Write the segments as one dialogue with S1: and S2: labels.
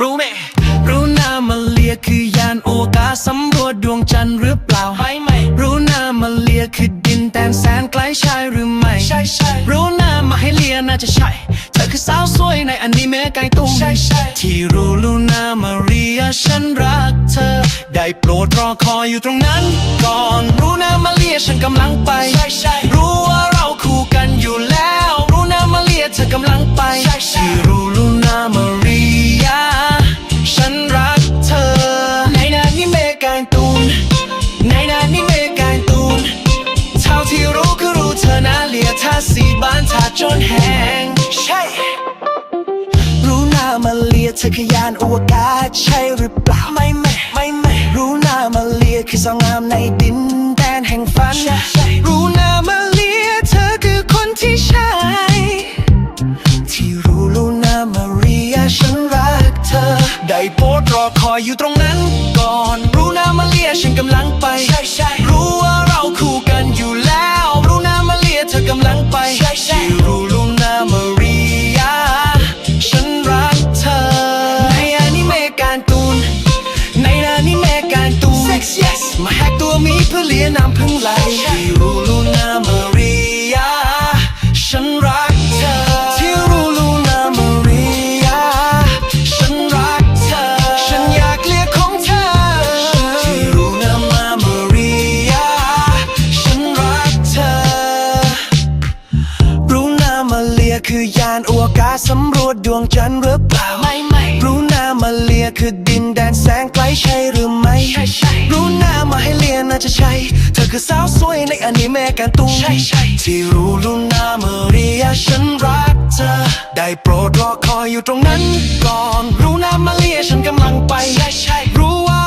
S1: รู้ไหมรู้นามาเลียคือยานโอกาสสำรวจดวงจันทร์หรือเปล่าไม่ไม่รู้นามาเลียคือดินแดนแสนไกลใช่หรือไม่ใช่ใช่รู้นามาให้เลียน่าจะใช่ เธอคือสาวสวยในอนิเมะไกตุ้งใช่ใช่ที่รู้ลูนามาเรียฉันรักเธอ ได้โปรดรอคอยอยู่ตรงนั้น ก่อนรู้นามาเลียฉันกำลังไปใช่ใช่รู้ว่าเราคู่กันอยู่แล้ว รู้นามาเลียเธอกำลังไปที่รู้ลูนามาเรียฉันรักเธอ ในนานิเมการตูน ในนานิเมการตูน เท่าที่รู้คือรู้เธอนะเลียท่าสีบ้านท่าจนแห้งใช่รู้นามาเลียเธอขยานอวกาศใช่หรือเปล่าไม่ คือสาวงามในดินแดนแห่งฝัน รู้หน้ามาเลียเธอคือคนที่ใช่ที่รู้ลูนามาเรียฉันรักเธอ ได้โปรดรอคอยอยู่ตรงนั้นก่อน รู้นามาเลียฉันกำลังไปใช่ใช่ เพื่อเลียน้ำพึ่งไหลานอวกาศสำรวจดวงจันทร์หรือเปล่า ไม่ไม่รู้นามาเลียคือดินแดนแสงไกลใช่หรือไม่ใช่ใช่รู้นามาให้เลียน่าจะใช่ เธอคือสาวสวยในอนิเมะการ์ตูนใช่ใช่ที่รู้ลูนามาเรียฉันรักเธอ ได้โปรดรอคอยอยู่ตรงนั้นก่อน รู้นามาเลียฉันกำลังไปใช่ใช่รู้ว่า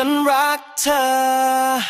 S1: Russian rocker.